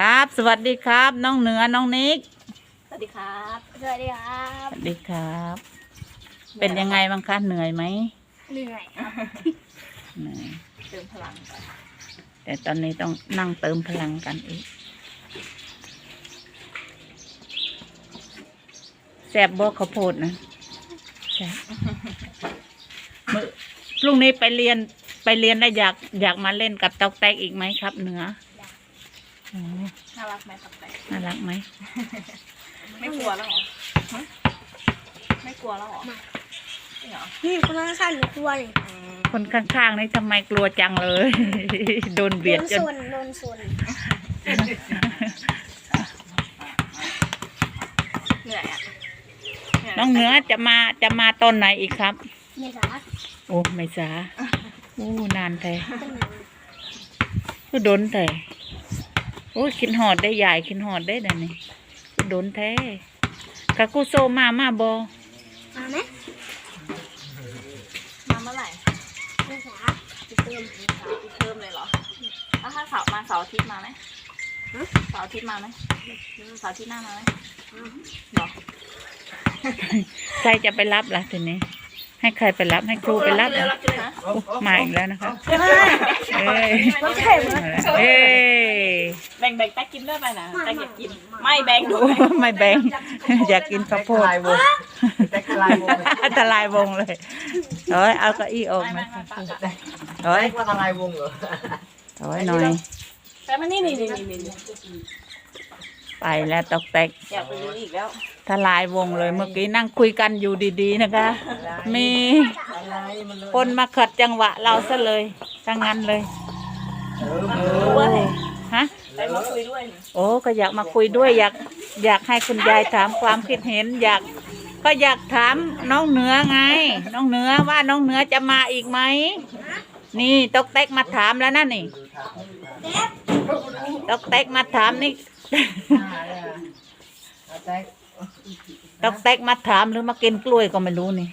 ครับ สวัสดีครับ น้องเหนือน้องนิกสวัสดีครับ สวัสดีครัสบ วัสดีครับ เป็นยังไงบ้างคะเหนื่อยไหมเหนื่อยครับเหนื่อยเติมพลังไปแต่ตอนนี้ต้องนั่งเติมพลังกันอีกแสบบอกข้าวโพดนะแสบมื้อพรุ่งนี้ไปเรียนไปเรียนได้อยากอยากมาเล่นกับตอกแตกอีกไหมครับเหนือโอ้ น่ารักไหมตับแตกน่ารักไหม ไม่กลัวแล้วเหรอฮะไม่กลัวแล้วเหรอจริงเหรอนี่คนข้างๆหนูกลัวเลยอืมคนข้างๆนี่ทำไมกลัวจังเลย โดนเบียดโดนจนส่วนโดนส่วนเหนื่อยอะยน้องเหนือจะมาจะมาตอนไหนอีกครับ เมษาโอ้ไม่สาโอ้นานแท้ตั้งนานก็โดนแต่ โอ้ยคินหอดได้ใหญ่คินหอดได้เดี๋ยวนี้ก็โดนแท้กะกูโซมามาบอมาไหมมาเมื่อไหร่เมษาติดเติมเสาร์อาทิตย์เพิ่มเลยเหรอแล้วถ้าเสาร์มาเสาร์อาทิตย์มาไหมเสาร์อาทิตย์มาไหมเสาร์อาทิตย์หน้ามาไหมเหรอใครจะไปรับล่ะทีนี้ ให้ใครไปรับให้ครูไปรับเหรอฮะโอ้ มาอีกแล้วนะคะเอ้ยรถเข็มมาแล้วเอ้ยแบ่งแบ่งแป๊กกินด้วยไปนะแป๊กอยากกิน ไม่แบ่งด้โอ้วยไม่แบ่งอยากกินข้าวโพดลายวงแจ็คลายวงอันตรายวงเลยเฮ้ยเอาเก้าอี้ออกไม่ไม่นะไม่คะปักอะเฮ้ยแจ็คว่าทลายวงเหรอเฮ้ยหน่อยแต่มันนี่นี่นี่นี่นี่ไปแล้วตอกแตกอยากไปดูอีกแล้ว ทลายวงเลยเมื่อกี้นั่งคุยกันอยู่ดีๆนะคะ มีอะไรมันเลยคนมาขัดจังหวะเราซะเลยทั้งนั้นเลยเออเอมันเลยอฮะไปมาคุยด้วยนี่โอ้ก็อยากมาคุยด้วยอยากอยากให้คุณยายถามความคิดเห็น อยากก็อยากถามน้องเหนือไง น้องเหนือว่าน้องเหนือจะมาอีกไหมนี่ตอกแตกมาถามแล้วนะนี่ตอกแตกมาถามนี่แจ็ค ตอกแตกมาถามหรือมากินกล้วยก็ไม่รู้นี่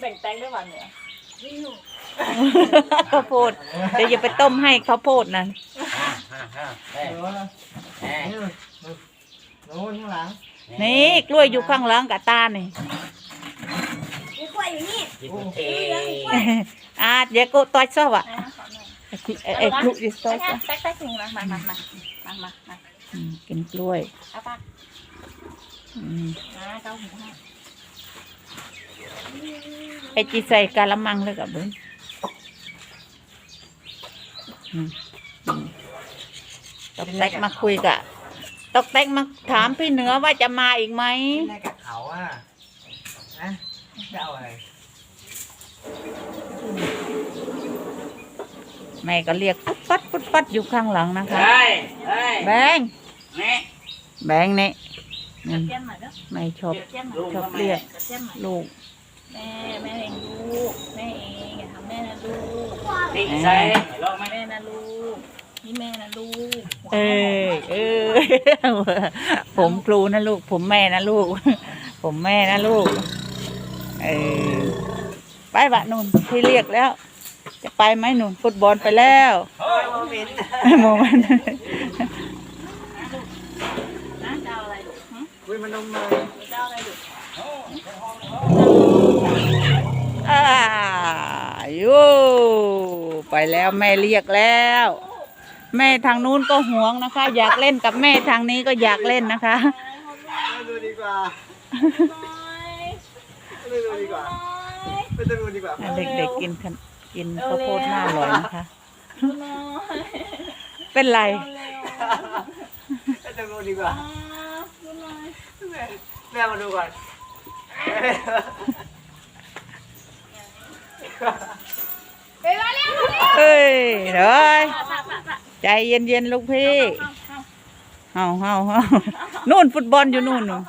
แบ่งแตงด้วยวันเหนือข้าวโพดเดี๋ยวอย่าไปต้มให้ข้าวโพดนะเออโน่นข้างหลังนี่กล้วยอยู่ข้างหลังกับตานี่มีกล้วยอยู่นี่อะเดี๋ยวกูต่อยซะวะนะขอหน่อยไอ้ไอ้ไอ้คลุกดิต่อยแป๊ซะกแป๊กแป๊กหนึ่งมามามามามามามาอืมกินกล้วยเอาปา ไอ้จีใส่กะละมังเลยกับเบิ้งอืมอืมตอกแตกมาคุยกะตอกแตกมาถามพี่เหนือว่าจะมาอีกไหมที่ไหนกับเขาอะนะจะเอาอะไรแม่ก็เรียกปุ๊ดปัดปุ๊ดปัดอยู่ข้างหลังนะคะเฮ้ยเฮ้ยแบงแม่แบงนี่ ไม่ชอบเทียมหน่อยชอบเรียกเทียมหน่อยลูก แม่แม่เองลูก แม่เองอย่าทำแม่นะลูกติดใส่ลองไหมแม่นะลูกนี่แม่นะลูก เออเออผมครูนะลูก ผมแม่นะลูก ผมแม่นะลูก เออไปบะนุ่นที่เรียกแล้ว จะไปไหมนุ่นฟุตบอลไปแล้วโอ้ยโมเมนต์ โมมัน นะจะเอาอะไรลู กหึคุยมันนมเลยจะเอาอะไรลูกอ่ายูไปแล้วแม่เรียกแล้ว แม่ทางนู้นก็ห่วงนะคะ อยากเล่นกับแม่ทางนี้ก็อยากเล่นนะคะไม่ดูดีกว่าไม่ดูดีกว่าไม่ดูดีกว่าเด็กๆกินขนกินข้าวโพดหน้าอร่อยนะคะน้อยเป็นไรไม่ดูดีกว่าน้อย แม่มาดูก่อนไปมาแล้วเฮ้ยเฮ้ยปะปะปะปะใจเย็นๆลูกพี่เอาเฮาเฮาเฮานู่นฟุตบอลอยู่นู่นนู่น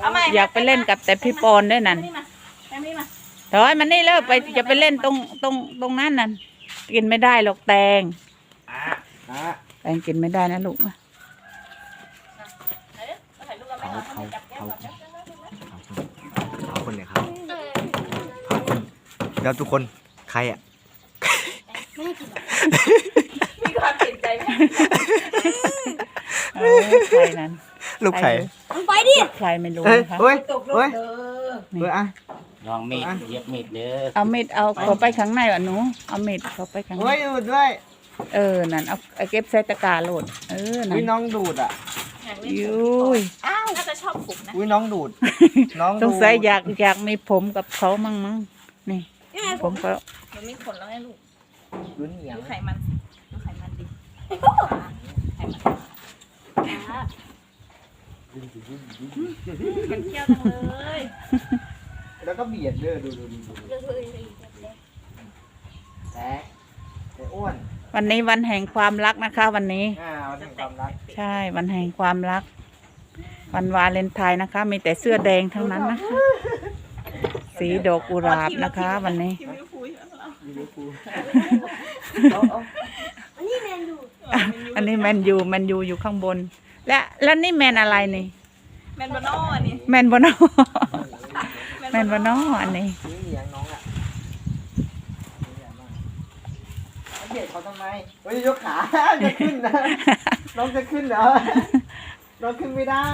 เอาใหม่อยากไปเล่นกับแต่พี่ปอนด้วยนั่นนี่มาแม่นี่มาถอยมันนี่แล้วไปจะไปเล่นตรงตรงตรงนั้นนั่นกินไม่ได้หรอกแตงอะอะแตงกินไม่ได้นะลูกมาเอ้ยมา ถ่าเขาจับแก้วก่อนจับแก้วก่อนขอบคุณเนี่ยครับขอบคุณแล้วทุกคนใครอะมีความเปลี่ยนใจไหมใครนั้นลูกไข่ไปดิใครไม่รู้เฮ้ยนะคะเฮ้ยเฮ้ยเฮ้ยอะลองมีดเย็บมีดเด้อเอามีดเอาเขาไปข้างในวะหนูเอามีดเขาไปข้างในเฮ้ยดูดด้วยเออนั่นเอาเอาเก็บใส่ตะกร้าโหลดเออนั่นน้องดูดอะ อยากเล่นยุ้ยอ้าวน่าจะชอบผมนะอุ้ยน้องดูด น้องสดูงดสัยอยากอยากมีผมกับเขามั่งมั้งนี่ยังไงผผมมก็มันมีขนแล้วไงลูกดูเหนียงดูไขมันดูไขมันดิไขมันอะมันเที่ยวจังเลยแล้วก็เบียดเด้อดูดูดูดูแต่แต่อ้วน วันนี้วันแห่งความรักนะคะ วันนี้ อ่าวันแห่งความรักใช่วันแห่งความรัก วันวาเลนไทน์นะคะ มีแต่เสื้อแดงทั้งนั้นนะคะ สีดอกกุหลาบนะคะ วันนี้ทีมลิเวอร์พูลใช่ไหมเราลิเวอร์พูลอันนี้แมนดูอันนี้แมนยูแมนยูอยู่ข้างบน และแล้วนี่แมนอะไรนี่ แมนบานออันนี้แมนบอนอแมนบอนออันนี้ดูเหนียงน้องอะดูเหนียงมากแล้ว เบียดเขาทำไมเฮ้ยยกขาจะขึ้นนะน้องจะขึ้นเหรอน้องขึ้นไม่ได้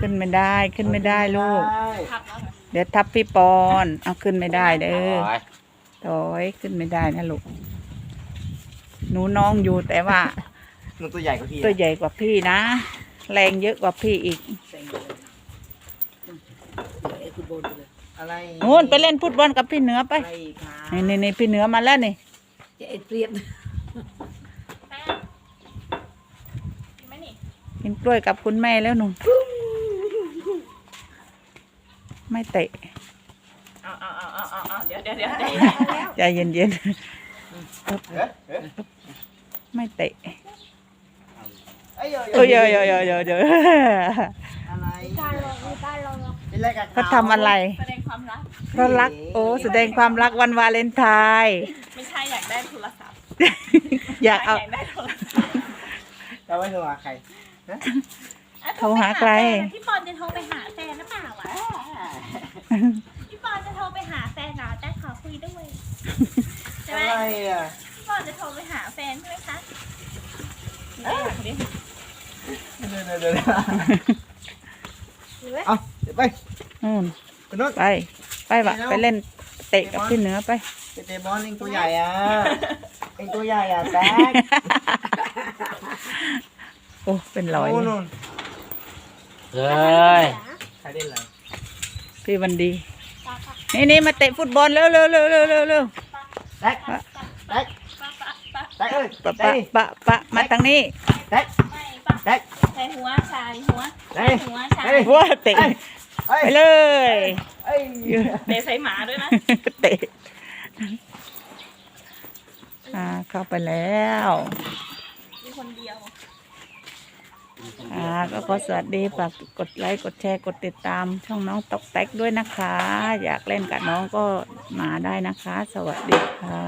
ขึ้นไม่ได้ขึ้นไม่ได้ลูก ได้พับแล้วเหรอเดี๋ยวทับพี่ปอนเอาขึ้นไม่ได้เด้อโอ้ยโถอยขึ้นไม่ได้นะลูกหนูน้องอยู่แต่ว่า หนูตัวใหญ่กว่าพี่ตัวใหญ่กว่าพี่นะ แรงเยอะกว่าพี่อีกอะไรนู่นไปเล่นฟุตบอลกับพี่เหนือไป อะไรคะ นี่นี่นี่พี่เหนือมาแล้วนี่ แป้งกินไหมนี่กินกล้วยกับคุณแม่แล้วหนูไม่เตะเอาเอาเอาเอาเอาเอาเดี๋ยวเดี๋ยวเดี๋ยวเดี๋ยวใจเย็นเอ๊ะเอ๊ะๆไม่เตะเอ้ยโอ้ยโอ้ยโอ้ยโอ้ยโอ้ยโอ้ยอะไรการลองมีการลองเป็นอะไรกับเขาทำอะไร แสดง ความรักเขารัก โอ้แสดงความรักวันวาเลนไทน์ไม่ใช่อยากได้โทรศัพท์ อยากเอา อยากได้โทรศัพท์เราไม่โทรหาใครโทรหาใคร พี่ปอนจะโทรไปหาแฟนหรือเปล่าวะพี่ปอนจะโทรไปหาแฟนเหรอแต่ขอคุยด้วยใช่ไหมอะไรอะพี่ปอนจะโทรไปหาแฟนใช่ไหมคะเอ้ยอยากได้เดี๋ยวเดี๋ยวเดี๋ยวเอาเดี๋ยวไปนู่น คุณนุ่นไป ไปวะไปเล่นเตะกับพี่เหนือไป เตะบอลเองตัวใหญ่อะเองตัวใหญ่อะแซ็คโอ้เป็นร้อยโอ้เลยนู่นเฮ้ยใครเล่นอะไรพี่วันดี นี่นี่มาเตะฟุตบอลเร็วเร็วเร็วเร็วเร็วเร็วแซ็คแซ็คแซ็คเอ้ยปะแซ็ปะคปะปะมาทางนี้แซ็คไม่ปะแซ็คใส่หัวชายหัวเฮ้ยหัวชายเฮ้ยว้าเตะเอ้ย ไปเลยเอ้ยเตะใส่หมาด้วยนะเตะอ่าเข้าไปแล้วมีคนเดียวอ่าก็ขอสวัสดีฝากกดไลค์กดแชร์กดติดตามช่องน้องตอกแตกด้วยนะคะ อยากเล่นกับน้องก็มาได้นะคะ สวัสดีค่ะ